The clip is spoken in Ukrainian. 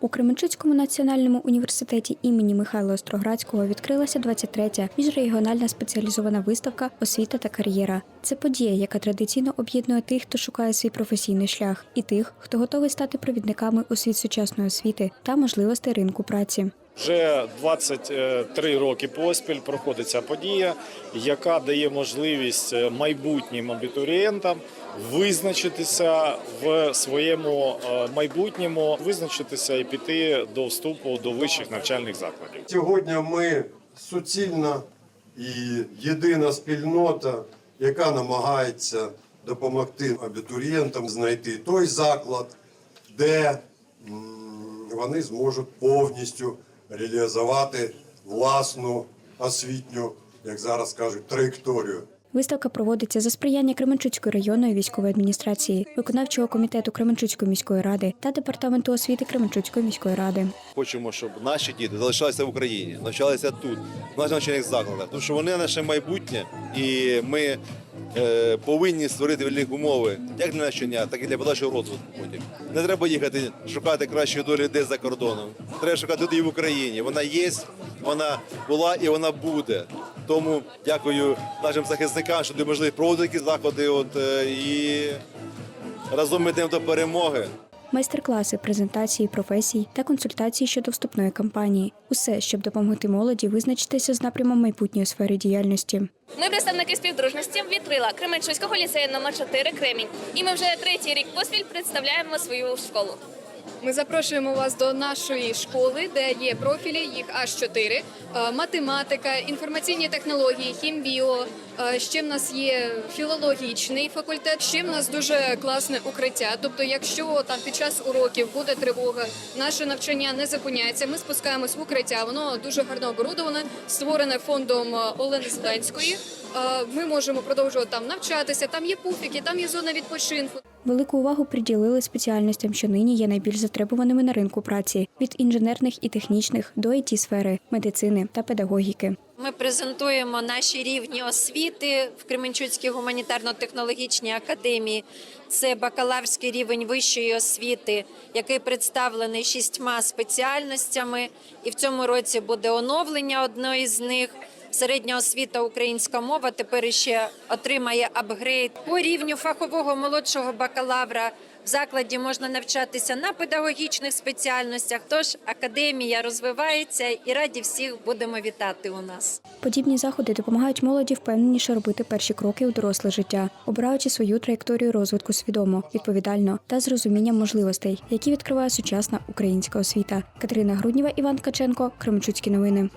У Кременчуцькому національному університеті імені Михайла Остроградського відкрилася 23-я міжрегіональна спеціалізована виставка Освіта та кар'єра. Це подія, яка традиційно об'єднує тих, хто шукає свій професійний шлях, і тих, хто готовий стати провідниками у світ сучасної освіти та можливостей ринку праці. Вже 23 роки поспіль проходить ця подія, яка дає можливість майбутнім абітурієнтам визначитися в своєму е, майбутньому, визначитися і піти до вступу до вищих навчальних закладів. Сьогодні ми суцільна і єдина спільнота, яка намагається допомогти абітурієнтам знайти той заклад, де вони зможуть повністю реалізувати власну освітню, як зараз кажуть, траєкторію. Виставка проводиться за сприяння Кременчуцької районної військової адміністрації, виконавчого комітету Кременчуцької міської ради та департаменту освіти Кременчуцької міської ради. Хочемо, щоб наші діти залишалися в Україні, навчалися тут, в наших навчальних закладах, тому що вони наше майбутнє, і ми повинні створити вільні умови як для навчання, так і для подальшого розвитку. Не треба їхати шукати кращої долі десь за кордоном. Треба шукати тут і в Україні. Вона є, вона була і вона буде. Тому дякую нашим захисникам, що дають можливість проводити такі заходи. От е, і разом ми йдемо до перемоги. Майстер-класи, презентації професій та консультації щодо вступної кампанії усе, щоб допомогти молоді визначитися з напрямом майбутньої сфери діяльності. Ми представники співдружності відкрила Кременчуського ліцею номер 4 Кремінь. І ми вже третій рік поспіль представляємо свою школу. Ми запрошуємо вас до нашої школи, де є профілі, їх аж чотири: Е, математика, інформаційні технології, хімбіо. е, Ще в нас є філологічний факультет. Ще в нас дуже класне укриття. Тобто, якщо там під час уроків буде тривога, наше навчання не зупиняється. Ми спускаємось в укриття. Воно дуже гарно оборудоване, створене фондом е, Олени Зеленської. Ми можемо продовжувати там навчатися. Там є пуфіки, там є зона відпочинку. Велику увагу приділили спеціальностям, що нині є найбільш затребуваними на ринку праці від інженерних і технічних до it сфери, медицини та педагогіки. Ми презентуємо наші рівні освіти в Кременчуцькій гуманітарно-технологічній академії. Це бакалаврський рівень вищої освіти, який представлений шістьма спеціальностями. І в цьому році буде оновлення одної з них. Середня освіта українська мова тепер ще отримає апгрейд по рівню фахового молодшого бакалавра. В закладі можна навчатися на педагогічних спеціальностях. Тож академія розвивається і раді всіх будемо вітати у нас. Подібні заходи допомагають молоді впевненіше робити перші кроки у доросле життя, обираючи свою траєкторію розвитку свідомо, відповідально та з розумінням можливостей, які відкриває сучасна українська освіта. Катерина Грудніва, Іван Ткаченко, Кременчуцькі новини.